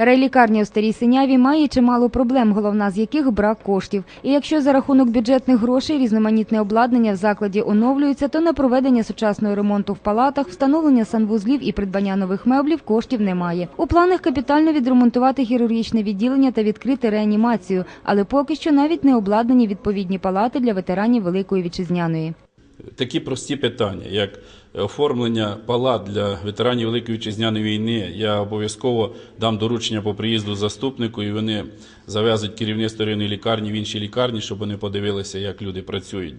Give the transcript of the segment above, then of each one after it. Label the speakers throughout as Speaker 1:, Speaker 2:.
Speaker 1: Райлікарня у Старій Синяві має чимало проблем, головна з яких брак коштів. І якщо за рахунок бюджетних грошей різноманітне обладнання в закладі оновлюється, то на проведення сучасного ремонту в палатах, встановлення санвузлів і придбання нових меблів коштів немає. У планах капітально відремонтувати хірургічне відділення та відкрити реанімацію, але поки що навіть не обладнані відповідні палати для ветеранів Великої Вітчизняної.
Speaker 2: Такі прості питання, як оформлення палат для ветеранів Великої Вітчизняної війни, я обов'язково дам доручення по приїзду заступнику, і вони зав'язують керівництво районної лікарні в іншій лікарні, щоб вони подивилися, як люди працюють.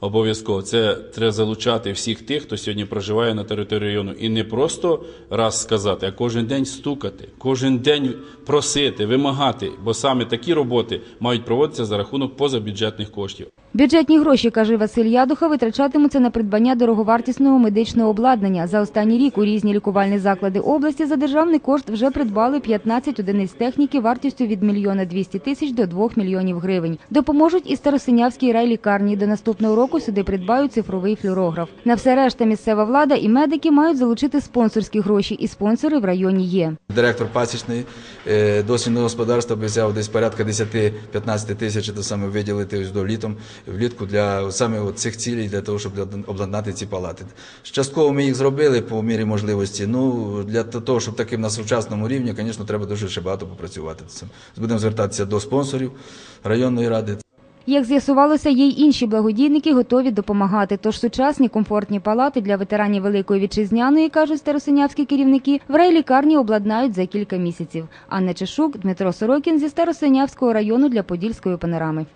Speaker 2: Обов'язково це треба залучати всіх тих, хто сьогодні проживає на території району, і не просто раз сказати, а кожен день стукати, кожен день просити, вимагати, бо саме такі роботи мають проводитися за рахунок позабюджетних коштів.
Speaker 1: Бюджетні гроші, каже Василь Ядуха, витрачатимуться на придбання дороговартісного медичного обладнання. За останній рік у різні лікувальні заклади області за державний кошт вже придбали 15 одиниць техніки вартістю від мільйона 200 тисяч до 2 мільйонів гривень. Допоможуть і Старосинявській райлікарні. До наступного року сюди придбають цифровий флюорограф. На все решта місцева влада і медики мають залучити спонсорські гроші, і спонсори в районі є.
Speaker 3: Директор пасічної е, дослідного господарства обіцяв десь порядка 10-15 тисяч то саме виділити до літом влітку для саме цих цілей, для того, щоб обладнати ці палати. Частково ми їх зробили по мірі можливості. Ну для того, щоб таким на сучасному рівні, звісно, треба дуже ще багато попрацювати. Це будемо звертатися до спонсорів районної ради.
Speaker 1: Як з'ясувалося, є й інші благодійники готові допомагати. Тож сучасні комфортні палати для ветеранів Великої Вітчизняної, кажуть старосинявські керівники, в райлікарні обладнають за кілька місяців. Анна Чешук, Дмитро Сорокін зі Старосинявського району для Подільської панорами.